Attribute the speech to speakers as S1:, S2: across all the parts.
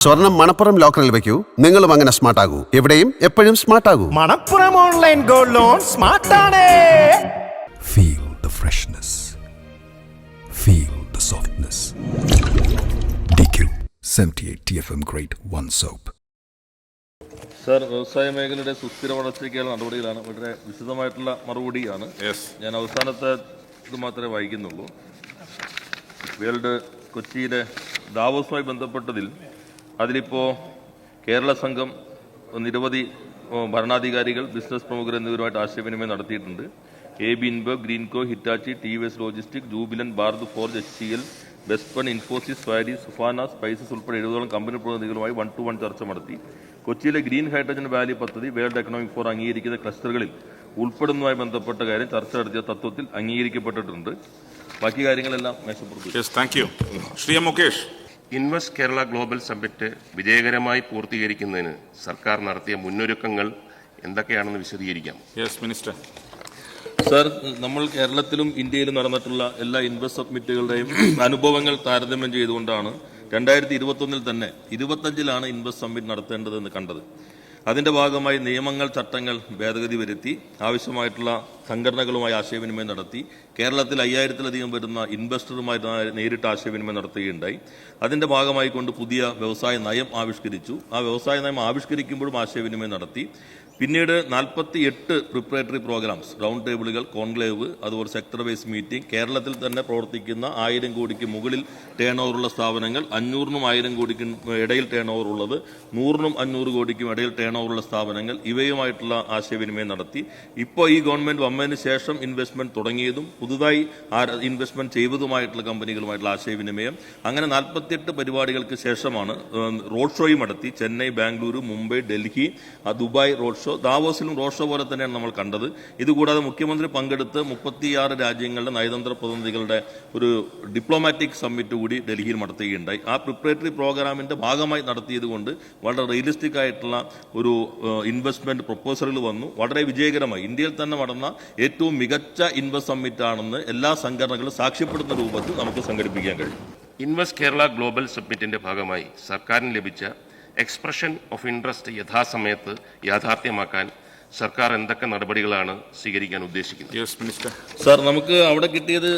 S1: സ്വർണം മണപ്പുറം ലോക്കറിൽ വെക്കൂ നിങ്ങളും അങ്ങനെ സ്മാർട്ട് ആകൂ എവിടെയും എപ്പോഴും smart ആകൂ
S2: Manappuram online gold loan smart ആണ്
S3: feel the freshness feel the softness DQ 78 TFM grade 1 soap
S4: sir വ്യവസായ മേഖലയുടെ സുസ്ഥിര വളർച്ചയ്ക്കുള്ള നടപടികളാണ് വളരെ വിശദമായിട്ടുള്ള മറുപടിയാണ്. ഞാൻ അവസാനത്തെ ഇത് മാത്രമേ വായിക്കുന്നുള്ളൂ. വേൾഡ് കൊച്ചിയിലെ ദാവോസുമായി ബന്ധപ്പെട്ടതിൽ അതിലിപ്പോൾ കേരള സംഘം നിരവധി ഭരണാധികാരികൾ ബിസിനസ് പ്രമുഖർ എന്നിവരുമായിട്ട് ആശയവിനിമയം നടത്തിയിട്ടുണ്ട്. A B ഇൻബോ Greenko Hitachi T V S logistic ജൂബിലൻ Bharat Forge H C L ബെസ്പൺ Infosys സ്വാരി സുഫാന സ്പൈസസ് ഉൾപ്പെടെ എഴുപതോളം കമ്പനി പ്രതിനിധികളുമായി വൺ ടു വൺ ചർച്ച നടത്തി. കൊച്ചിയിലെ ഗ്രീൻ ഹൈഡ്രജൻ വാലി പദ്ധതി വേൾഡ് എക്കണോമിക് ഫോർ അംഗീകരിക്കുന്ന ക്ലസ്റ്ററുകളിൽ ഉൾപ്പെടുന്നതുമായി ബന്ധപ്പെട്ട കാര്യം ചർച്ച നടത്തിയ തത്വത്തിൽ അംഗീകരിക്കപ്പെട്ടിട്ടുണ്ട്. ബാക്കി കാര്യങ്ങളെല്ലാം മേശപ്പുറത്ത്
S5: Shri Mukesh.
S6: Invest Kerala global summit വിജയകരമായി പൂർത്തീകരിക്കുന്നതിന് സർക്കാർ നടത്തിയ മുന്നൊരുക്കങ്ങൾ എന്തൊക്കെയാണെന്ന് വിശദീകരിക്കാം.
S5: യെസ് മിനിസ്റ്റർ
S4: സർ നമ്മൾ കേരളത്തിലും ഇന്ത്യയിലും നടന്നിട്ടുള്ള എല്ലാ ഇൻവെസ്റ്റ് സബ്മിറ്റുകളുടെയും അനുഭവങ്ങൾ താരതമ്യം ചെയ്തുകൊണ്ടാണ് രണ്ടായിരത്തി ഇരുപത്തൊന്നിൽ തന്നെ ഇരുപത്തഞ്ചിലാണ് ഇൻവെസ്റ്റ് സബ്മിറ്റ് നടത്തേണ്ടതെന്ന് കണ്ടത്. അതിന്റെ ഭാഗമായി നിയമങ്ങൾ ചട്ടങ്ങൾ ഭേദഗതി വരുത്തി ആവശ്യമായിട്ടുള്ള സംഘടനകളുമായി ആശയവിനിമയം നടത്തി. കേരളത്തിൽ അയ്യായിരത്തിലധികം വരുന്ന ഇൻവെസ്റ്ററുമായി നേരിട്ട് ആശയവിനിമയം നടത്തുകയുണ്ടായി. അതിന്റെ ഭാഗമായി കൊണ്ട് പുതിയ വ്യവസായ നയം ആവിഷ്കരിച്ചു. ആ വ്യവസായ നയം ആവിഷ്കരിക്കുമ്പോഴും ആശയവിനിമയം നടത്തി. പിന്നീട് നാൽപ്പത്തി എട്ട് പ്രിപ്പറേറ്ററി പ്രോഗ്രാംസ് റൗണ്ട് ടേബിളുകൾ കോൺക്ലേവ് അതുപോലെ സെക്ടർ വൈസ് മീറ്റിംഗ് കേരളത്തിൽ തന്നെ പ്രവർത്തിക്കുന്ന ആയിരം കോടിക്ക് മുകളിൽ ടേൺ ഓവറുള്ള സ്ഥാപനങ്ങൾ അഞ്ഞൂറിനും ആയിരം കോടിക്ക് ഇടയിൽ ടേൺ ഓവർ ഉള്ളത് നൂറിനും അഞ്ഞൂറ് കോടിക്കും ഇടയിൽ ടേൺ ഓവറുള്ള സ്ഥാപനങ്ങൾ ഇവയുമായിട്ടുള്ള ആശയവിനിമയം നടത്തി. ഇപ്പോൾ ഈ ഗവൺമെന്റ് വന്നതിന് ശേഷം ഇൻവെസ്റ്റ്മെന്റ് തുടങ്ങിയതും പുതുതായി ഇൻവെസ്റ്റ്മെന്റ് ചെയ്തതുമായിട്ടുള്ള കമ്പനികളുമായിട്ടുള്ള ആശയവിനിമയം. അങ്ങനെ നാൽപ്പത്തിയെട്ട് പരിപാടികൾക്ക് ശേഷമാണ് റോഡ് ഷോയും നടത്തി. Chennai Bengaluru Mumbai Delhi Dubai road show ദാവോസിലും road show പോലെ തന്നെയാണ് നമ്മൾ കണ്ടത്. ഇതുകൂടാതെ മുഖ്യമന്ത്രി പങ്കെടുത്ത് മുപ്പത്തിയാറ് രാജ്യങ്ങളുടെ നയതന്ത്ര പ്രതിനിധികളുടെ ഒരു ഡിപ്ലോമാറ്റിക് സമ്മിറ്റ് കൂടി ഡൽഹിയിൽ നടത്തുകയുണ്ടായി. ആ പ്രിപ്പറേറ്ററി പ്രോഗ്രാമിന്റെ ഭാഗമായി നടത്തിയതുകൊണ്ട് വളരെ റിയലിസ്റ്റിക് ആയിട്ടുള്ള ഒരു ഇൻവെസ്റ്റ്മെന്റ് പ്രപ്പോസലുകൾ വന്നു. വളരെ വിജയകരമായി. ഇന്ത്യയിൽ തന്നെ നടന്ന ഏറ്റവും മികച്ച ഇൻവെസ്റ്റ് സമ്മിറ്റ് ആണെന്ന് എല്ലാ സംഘടനകളും സാക്ഷ്യപ്പെടുന്ന രൂപത്തിൽ നമുക്ക് സംഘടിപ്പിക്കാൻ കഴിയും.
S6: ഇൻവെസ്റ്റ് കേരള ഗ്ലോബൽ സബ്മിറ്റിന്റെ ഭാഗമായി സർക്കാരിന് ലഭിച്ച എക്സ്പ്രഷൻ ഓഫ് ഇൻട്രസ്റ്റ് യഥാസമയത്ത് യാഥാർത്ഥ്യമാക്കാൻ സർക്കാർ എന്തൊക്കെ നടപടികളാണ് സ്വീകരിക്കാൻ ഉദ്ദേശിക്കുന്നത്?
S5: യെസ് മിനിസ്റ്റർ
S4: സാർ നമുക്ക് അവിടെ കിട്ടിയത്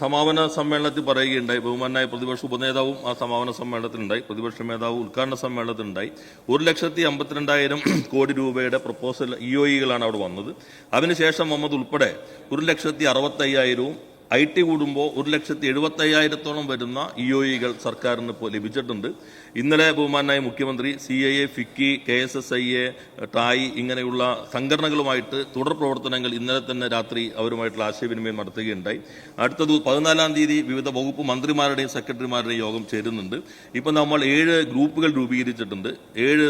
S4: സമാപന സമ്മേളനത്തിൽ പറയുകയുണ്ടായി. ബഹുമാനായ പ്രതിപക്ഷ ഉപനേതാവും ആ സമാപന സമ്മേളനത്തിലുണ്ടായി. പ്രതിപക്ഷ നേതാവ് ഉദ്ഘാടന സമ്മേളനത്തിലുണ്ടായി. ഒരു ലക്ഷത്തി അമ്പത്തിരണ്ടായിരം കോടി രൂപയുടെ പ്രപ്പോസൽ ഇ ഒ ഇകളാണ് അവിടെ വന്നത്. അതിനുശേഷം മുഹമ്മദ് ഉൾപ്പെടെ ഒരു ലക്ഷത്തി അറുപത്തയ്യായിരവും ഐ ടി കൂടുമ്പോൾ ഒരു ലക്ഷത്തി എഴുപത്തി അയ്യായിരത്തോളം വരുന്ന ഇ ഒ ഇകൾ സർക്കാരിന് ഇപ്പോൾ ലഭിച്ചിട്ടുണ്ട്. ഇന്നലെ ബഹുമാനായ മുഖ്യമന്ത്രി C I A FICCI K S S I A ടായ് ഇങ്ങനെയുള്ള സംഘടനകളുമായിട്ട് തുടർ പ്രവർത്തനങ്ങൾ ഇന്നലെ തന്നെ രാത്രി അവരുമായിട്ടുള്ള ആശയവിനിമയം നടത്തുകയുണ്ടായി. അടുത്തത് പതിനാലാം തീയതി വിവിധ വകുപ്പ് മന്ത്രിമാരുടെയും സെക്രട്ടറിമാരുടെയും യോഗം ചേരുന്നുണ്ട്. ഇപ്പോൾ നമ്മൾ ഏഴ് ഗ്രൂപ്പുകൾ രൂപീകരിച്ചിട്ടുണ്ട്. ഏഴ്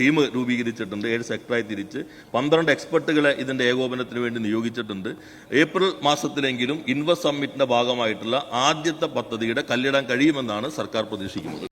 S4: ടീം രൂപീകരിച്ചിട്ടുണ്ട്. ഏഴ് സെക്ടറായി തിരിച്ച്. പന്ത്രണ്ട് എക്സ്പെർട്ടുകളെ ഇതിന്റെ ഏകോപനത്തിന് വേണ്ടി നിയോഗിച്ചിട്ടുണ്ട്. ഏപ്രിൽ മാസത്തിലെങ്കിലും ഇൻവെസ്റ്റ് സമ്മിറ്റിന്റെ ഭാഗമായിട്ടുള്ള ആദ്യത്തെ പദ്ധതിയുടെ കല്ലിടാൻ കഴിയുമെന്നാണ് സർക്കാർ പ്രതീക്ഷിക്കുന്നത്.